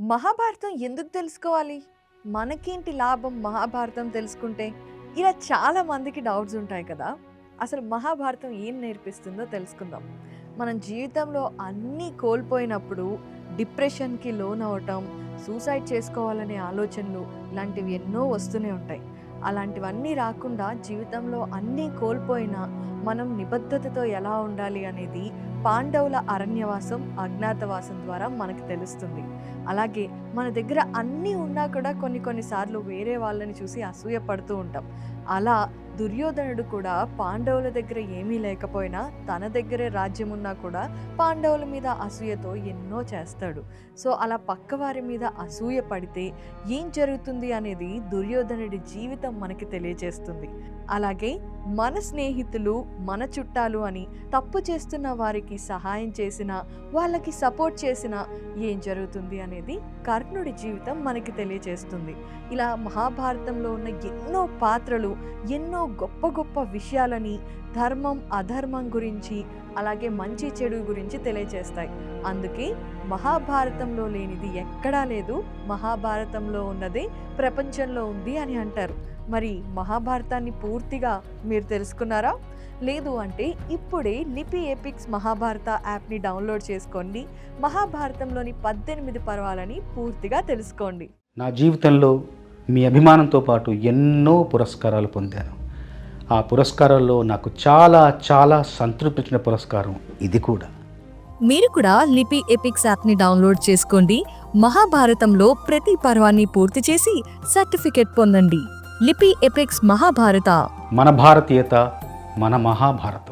మహాభారతం ఎందుకు తెలుసుకోవాలి? మనకేంటి లాభం మహాభారతం తెలుసుకుంటే? ఇలా చాలా మందికి డౌట్స్ ఉంటాయి కదా. అసలు మహాభారతం ఏం నేర్పిస్తుందో తెలుసుకుందాం. మనం జీవితంలో అన్నీ కోల్పోయినప్పుడు డిప్రెషన్కి లోన్ అవటం సూసైడ్ చేసుకోవాలనే ఆలోచనలు ఇలాంటివి ఎన్నో వస్తూనే ఉంటాయి. అలాంటివన్నీ రాకుండా జీవితంలో అన్నీ కోల్పోయినా మనం నిబద్ధతతో ఎలా ఉండాలి అనేది పాండవుల అరణ్యవాసం అజ్ఞాతవాసం ద్వారా మనకు తెలుస్తుంది. అలాగే మన దగ్గర అన్నీ ఉన్నా కూడా కొన్ని కొన్నిసార్లు వేరే వాళ్ళని చూసి అసూయ పడుతూ ఉంటాం. అలా దుర్యోధనుడు కూడా పాండవుల దగ్గర ఏమీ లేకపోయినా తన దగ్గరే రాజ్యం ఉన్నా కూడా పాండవుల మీద అసూయతో ఎన్నో చేస్తాడు. సో అలా పక్కవారి మీద అసూయ పడితే ఏం జరుగుతుంది అనేది దుర్యోధనుడి జీవితం మనకి తెలియజేస్తుంది. అలాగే మన స్నేహితులు మన చుట్టాలు అని తప్పు చేస్తున్న వారికి సహాయం చేసిన వాళ్ళకి సపోర్ట్ చేసిన ఏం జరుగుతుంది అనేది కర్ణుడి జీవితం మనకి తెలియజేస్తుంది. ఇలా మహాభారతంలో ఉన్న ఎన్నో పాత్రలు ఎన్నో గొప్ప గొప్ప విషయాలని ధర్మం అధర్మం గురించి అలాగే మంచి చెడు గురించి తెలియజేస్తాయి అందుకే మహాభారతంలో లేనిది ఎక్కడా లేదు. మహాభారతంలో ఉన్నది ప్రపంచంలో ఉంది అని అంటారు. మరి మహాభారతాన్ని పూర్తిగా మీరు తెలుసుకున్నారా? లేదు అంటే ఇప్పుడే లిపి ఎపిక్స్ మహాభారత యాప్ని డౌన్లోడ్ చేసుకోండి. మహాభారతంలోని పద్దెనిమిది పర్వాలని పూర్తిగా తెలుసుకోండి. నా జీవితంలో మీ అభిమానంతో పాటు ఎన్నో పురస్కారాలు పొందాను. ఆ పురస్కారాల్లో నాకు చాలా చాలా సంతృప్తించిన పురస్కారం ఇది కూడా. మీరు కూడా లిపి ఎపిక్స్ యాప్ని డౌన్లోడ్ చేసుకోండి. మహాభారతంలో ప్రతి పర్వాన్ని పూర్తి చేసి సర్టిఫికెట్ పొందండి. లిపి ఎపిక్స్ మహాభారత. మన భారతీయత మన మహాభారతం.